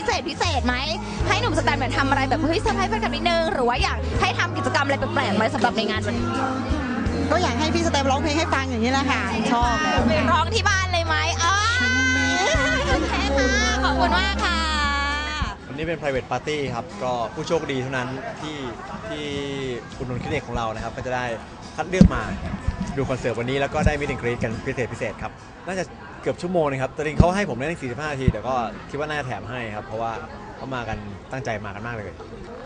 พิเศษพิเศษไหมให้หนุ่มสแตนเหมือนทำอะไรแบบเฮ้ยเซอร์ไพรส์แฟนคลับนิดนึงหรือว่าอยากให้ทำกิจกรรมอะไรแปลกๆไหมสำหรับในงานวันนี้ก็อยากให้พี่สเต็ปร้องเพลงให้ฟังอย่างนี้แหละค่ะชอบเลยไปร้องที่บ้านเลยไหมอ๋อโอเคค่ะขอบคุณมากค่ะวันนี้เป็น private party ครับ ก็ผู้โชคดีเท่านั้นที่ที่อุดหนุนคลินิกของเรานะครับ ก็จะได้คัดเลือกมาดูคอนเสิร์ตวันนี้แล้วก็ได้มิด a กรีดกันพิเศษพิเศษครับ น่าจะ เกือบชั่วโมงนะครับแต่จริงเขาให้ผมเล่น45นาทีแต่ก็คิดว่าน่าจะแถมให้ครับ เพราะว่าเขามากันตั้งใจมากันมากเลย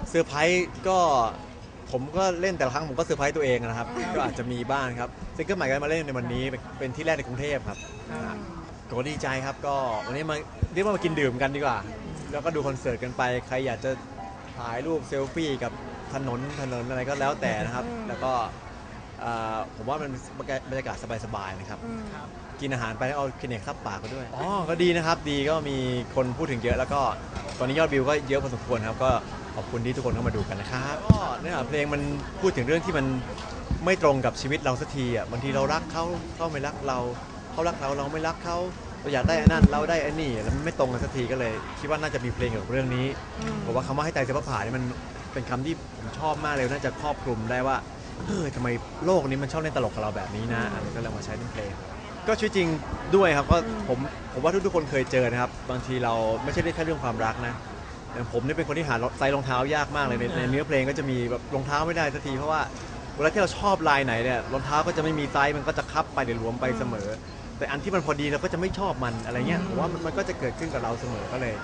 เซอร์ไพรส์ก็ผมก็เล่นแต่ละครั้งผมก็เซอร์ไพรส์ตัวเองนะครับ ก็อาจจะมีบ้างครับซิงเกิลใหม่ก็มาเล่นในวันนี้เป็นเป็นที่แรกในกรุงเทพครับก็ดีใจครับก็วันนี้มาเรียกว่ามากินดื่มกันดีกว่า แล้วก็ดูคอนเสิร์ตกันไป ใครอยากจะถ่ายรูปเซลฟี่กับถนนถนนอะไรก็แล้วแต่นะครับ แล้วก็ อ่าผมว่ามันบรรยากาศสบายๆนะครับกินอาหารไปแล้วเอาคลินิกซับปากก็ด้วย อ๋อ ก็ดีนะครับ ดีก็มีคนพูดถึงเยอะแล้วก็ตอนนี้ยอดวิวก็เยอะพอสมควรครับ ก็ขอบคุณที่ทุกคนเข้ามาดูกันนะครับก็เนื้อหาเพลงมันพูดถึงเรื่องที่มันไม่ตรงกับชีวิตเราสักทีอะ บางทีเรารักเขาเขาไม่รักเรา เขารักเราเราไม่รักเขาเราอยากได้อันนั้นเราได้อันนี้แล้วมันไม่ตรงกันสักทีก็เลย คิดว่าน่าจะมีเพลงเกี่ยวกับเรื่องนี้ผมว่าคำว่าให้ใจเสียพระผ่านี่มันเป็นคำที่ผมชอบมากเลยน่าจะครอบคลุมได้ว่า เฮ้ยทำไมโลกนี้มันชอบเล่นตลกกับเราแบบนี้นะอะไรก็เลยเอามาใช้เป็นเพลง ก็ชีวิตจริงด้วยครับก็ผมผมว่าทุกๆคนเคยเจอนะครับ บางทีเราไม่ใช่แค่เรื่องความรักนะอย่างผมเนี่ยเป็นคนที่หาไซส์รองเท้ายากมากเลยในในเนื้อเพลงก็จะมีแบบรองเท้าไม่ได้สักทีเพราะว่าเวลาที่เราชอบลายไหนเนี่ยรองเท้าก็จะไม่มีไซส์มันก็จะคับไปเดี๋ยวหลวมไปเสมอ แต่อันที่มันพอดีเราก็จะไม่ชอบมันอะไรเงี้ยผมว่ามันมันก็จะเกิดขึ้นกับเราเสมอก็เลย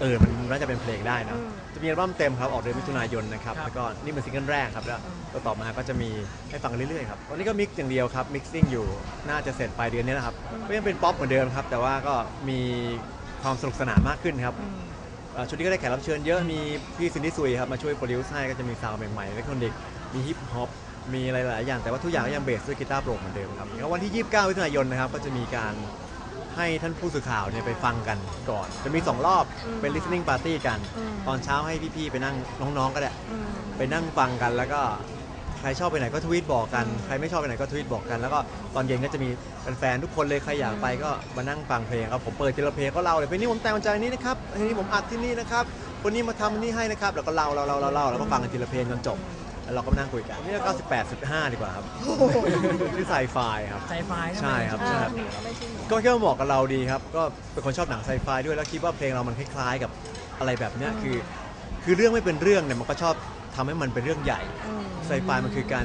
เออมันน่าจะเป็นเพลงได้นะ จะมีอัลบั้มเต็มครับ ออกเดือนมิถุนายนนะครับ แล้วก็นี่เป็นซิงเกิลแรกครับ แล้วตัวต่อมาก็จะมีให้ฟังเรื่อยๆครับวันนี้ก็มิกซ์อย่างเดียวครับ มิกซิ่งอยู่ น่าจะเสร็จปลายเดือนนี้นะครับ ก็ยังเป็นป๊อปเหมือนเดิมครับ แต่ว่าก็มีความสนุกสนานมากขึ้นครับเอ่อชุดนี้ก็ได้แขกรับเชิญเยอะ มีพี่ซินดี้ซุยครับ มาช่วยโปรดิวซ์ให้ก็จะมีซาวด์ใหม่ๆอิเล็กทรอนิกส์มีฮิปฮอป มีอะไรหลายๆอย่าง แต่ว่าทุกอย่างก็ยังเบสด้วยกีตาร์โปร่งเหมือนเดิมครับแล้ววันที่ 29มิถุนายนนะครับ ก็จะมีการ ให้ท่านผู้สื่อข่าวเนี่ยไปฟังกันก่อน จะมี2รอบเป็น listening party กันตอนเช้าให้พี่ๆไปนั่งน้องๆก็ได้ไปนั่งฟังกันแล้วก็ใครชอบไปไหนก็ทวีตบอกกัน ใครไม่ชอบไปไหนก็ทวีตบอกกัน แล้วก็ตอนเย็นก็จะมีแฟนๆทุกคนเลยใครอยากไปก็มานั่งฟังเพลงครับผมเปิดทีละเพลงก็เล่าเลยเพลงนี้ผมแต่งมาจากอันนี้นะครับเพลงนี้ผมอัดที่นี่นะครับคนนี้มาทำอันนี้ให้นะครับแล้วก็เล่าเล่าเล่าเล่าเล่าแล้วก็ฟังกันทีละเพลงจนจบ แล้วเราก็มานั่งคุยกันนี่ก็98.5 ดีกว่าครับชื่อไซไฟครับ ไซไฟใช่ครับใช่ครับ ก็แค่ว่าเหมาะกับเราดีครับ ก็เป็นคนชอบหนังไซไฟด้วยแล้วคิดว่าเพลงเรามันคล้ายๆกับอะไรแบบเนี้ยคือ คือเรื่องไม่เป็นเรื่องเนี่ยมันก็ชอบทำให้มันเป็นเรื่องใหญ่ไซไฟมันคือการ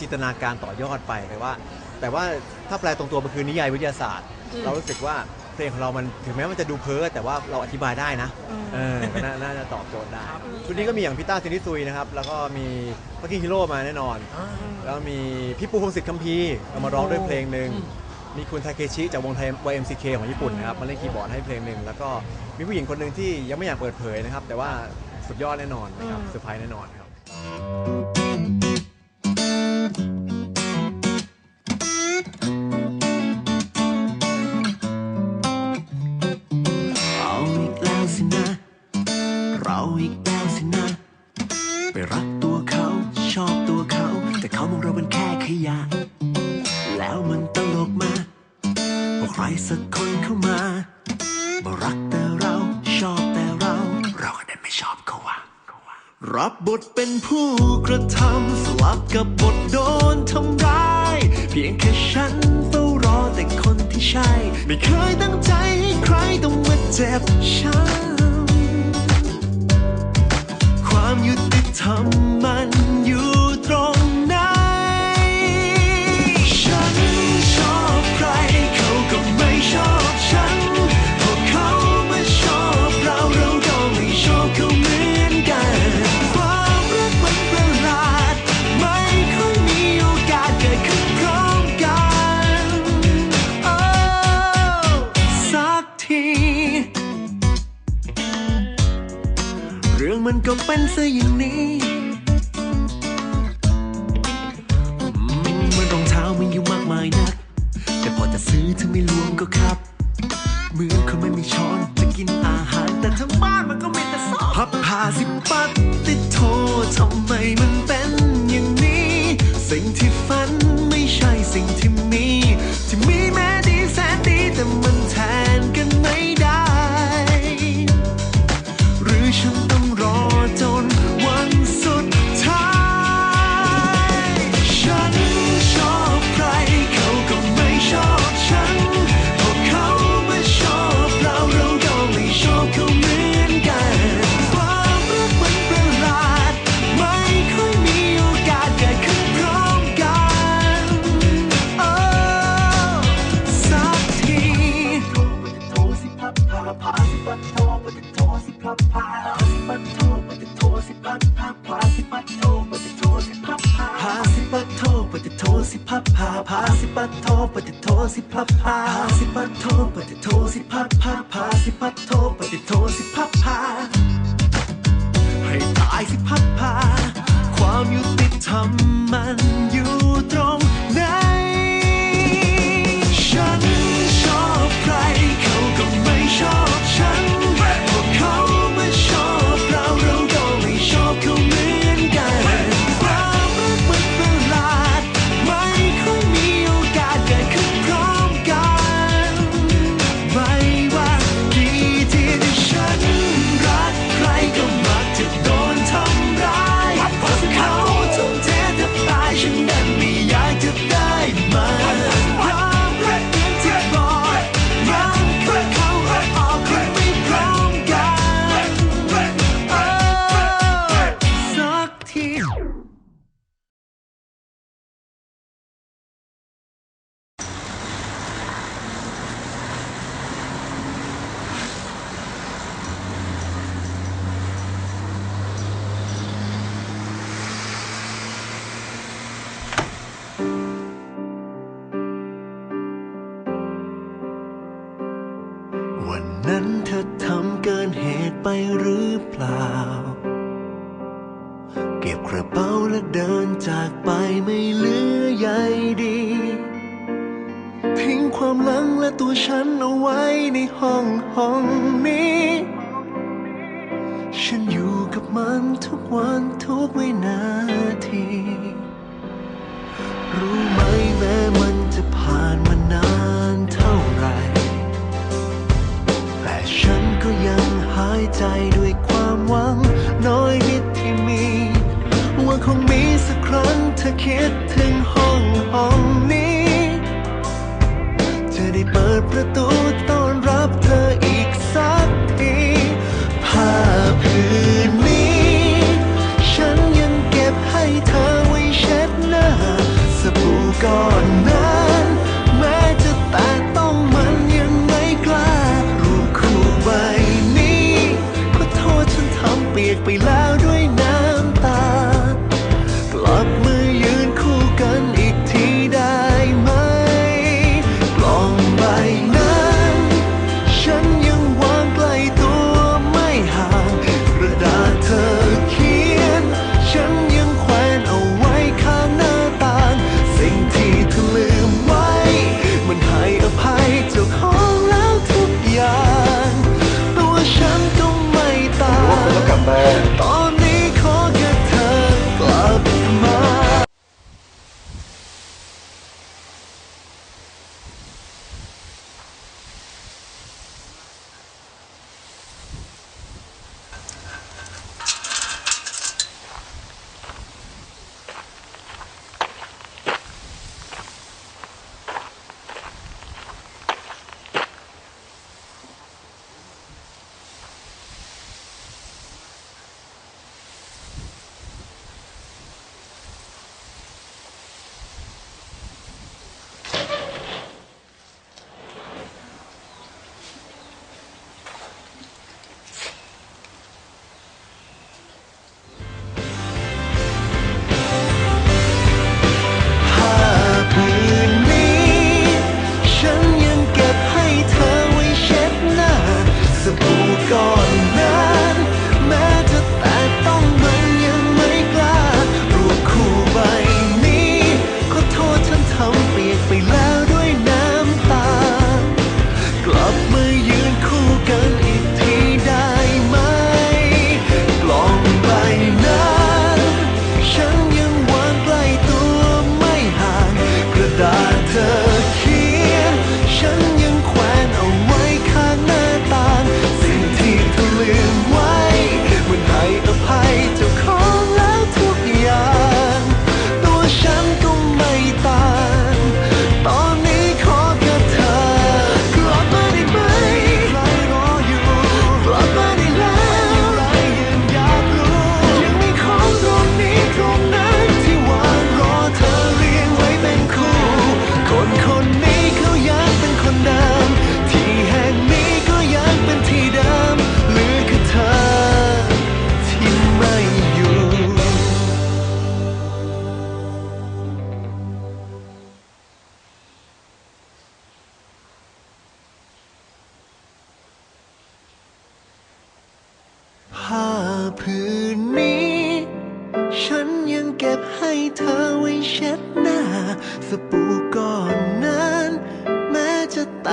จินตนาการต่อยอดไปแต่ว่า แต่ว่าถ้าแปลตรงตัวมันคือนิยายวิทยาศาสตร์ เรารู้สึกว่า เพลงของเรามันถึงแม้มันจะดูเพ้อแต่ว่าเราอธิบายได้นะเออก็น่าน่าจะตอบโจทย์ได้ชุดนี้ก็มีอย่างพี่ต้าซินิซุยนะครับแล้วก็มีพักกิ้งฮีโร่มาแน่นอน แล้วมีพี่ปูพงศิษฐ์คัมภีร์เอามาร้องด้วยเพลงหนึ่งมีคุณทาเคชิจากวงไทย YMCK ของญี่ปุ่นนะครับมาเล่นคีย์บอร์ดให้เพลงหนึ่งแล้วก็มีผู้หญิงคนหนึ่งที่ยังไม่อยากเปิดเผยนะครับแต่ว่าสุดยอดแน่นอนนะครับเซอร์ไพรส์แน่นอนครับ สักคนเข้ามามารักแต่เราชอบแต่เรา เราก็ได้ไม่ชอบเขาว่ะรับบทเป็นผู้กระทำสลับกับบทโดนทำร้าย เพียงแค่ฉันเฝ้ารอแต่คนที่ใช่ ไม่เคยตั้งใจให้ใครต้องมาเจ็บช้ำความยุติธรรมมันอยู่ ซะอย่างนี้อืมมันรองเท้ามันอยู่มากมายนัก แต่พอจะซื้อเธอไม่ล้วงก็ครับ มือนคนไม่มีช้อนจะกินอาหาร แต่ทั้งบ้านมันก็มีแต่ซอสพับผ้าสิปัดติดโททำไมมันเป็นอย่างนี้ สิ่งที่ฝันไม่ใช่สิ่งที่มี ที่มีแม้ดีแสนดีแต่มันแทนกันไม่ได้ผือฉัน what I want, what you ันทุกวันทุกวินาที รู้ไหมแม้มันจะผ่านมานานเท่าไร แต่ฉันก็ยังหายใจด้วยความหวัง น้อยนิดที่มี ว่าคงมีสักครั้งเธอคิด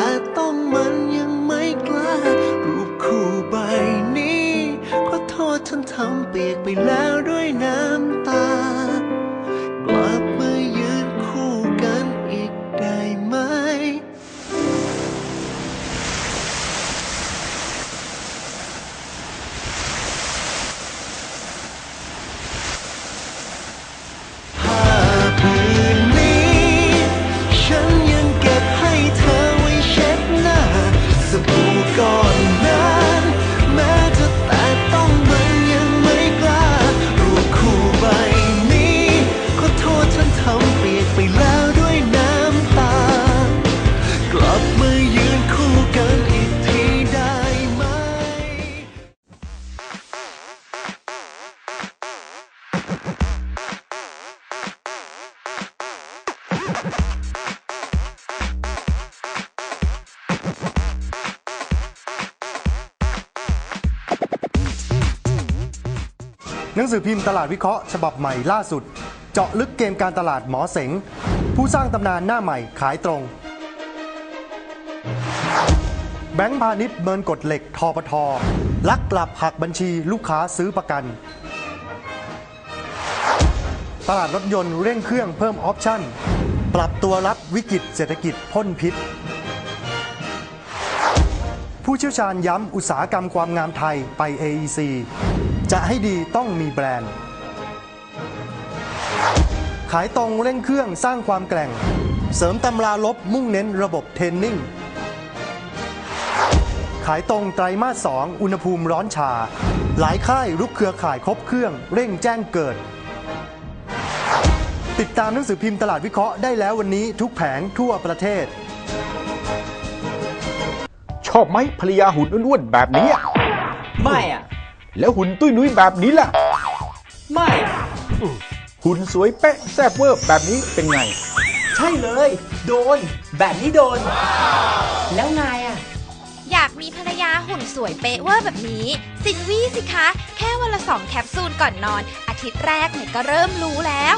ตะต้องมัน หนังสือพิมพ์ตลาดวิเคราะห์ฉบับใหม่ล่าสุด เจาะลึกเกมการตลาดหมอเสง ผู้สร้างตำนานหน้าใหม่ขายตรง แบงก์พาณิชย์เมินกฎเหล็กทปทลักหลับหักบัญชีลูกค้าซื้อประกัน ตลาดรถยนต์เร่งเครื่องเพิ่มออปชั่น ปรับตัวรับวิกฤตเศรษฐกิจพ่นพิษ ผู้เชี่ยวชาญย้ำอุตสาหกรรมความงามไทยไป AEC จะให้ดีต้องมีแบรนด์ ขายตรงเร่งเครื่องสร้างความแกร่ง เสริมตำราลบมุ่งเน้นระบบเทรนนิ่ง ขายตรงไตรมาส 2 อุณหภูมิร้อนชา หลายค่ายรุกเครือข่ายครบเครื่อง เร่งแจ้งเกิด ติดตามหนังสือพิมพ์ตลาดวิเคราะห์ได้แล้ววันนี้ทุกแผงทั่วประเทศ ชอบไหมภรรยาหุ่นอ้วนๆแบบนี้อะไม่อะ แล้วหุ่นตุ้ยนุ้ยแบบนี้ล่ะ ไม่ หุ่นสวยเป๊ะแซ่บเวอร์แบบนี้เป็นไง ใช่เลย โดน แบบนี้โดน แล้วนายอะ อยากมีภรรยาหุ่นสวยเป๊ะเวอร์แบบนี้สินวี่สิคะ แค่วันละสองแคปซูลก่อนนอน อาทิตย์แรกเนี่ยก็เริ่มรู้แล้ว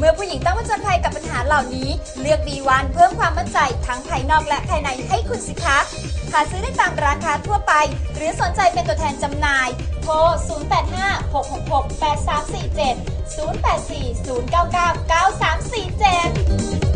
เมื่อผู้หญิงต้องผจญภัยกับปัญหาเหล่านี้ เลือกมีวันเพิ่มความมั่นใจทั้งภายนอกและภายในให้คุณสิคะหาซื้อได้ตามร้านค้าทั่วไป หรือสนใจเป็นตัวแทนจำหน่าย โทร 0856668347 0840999347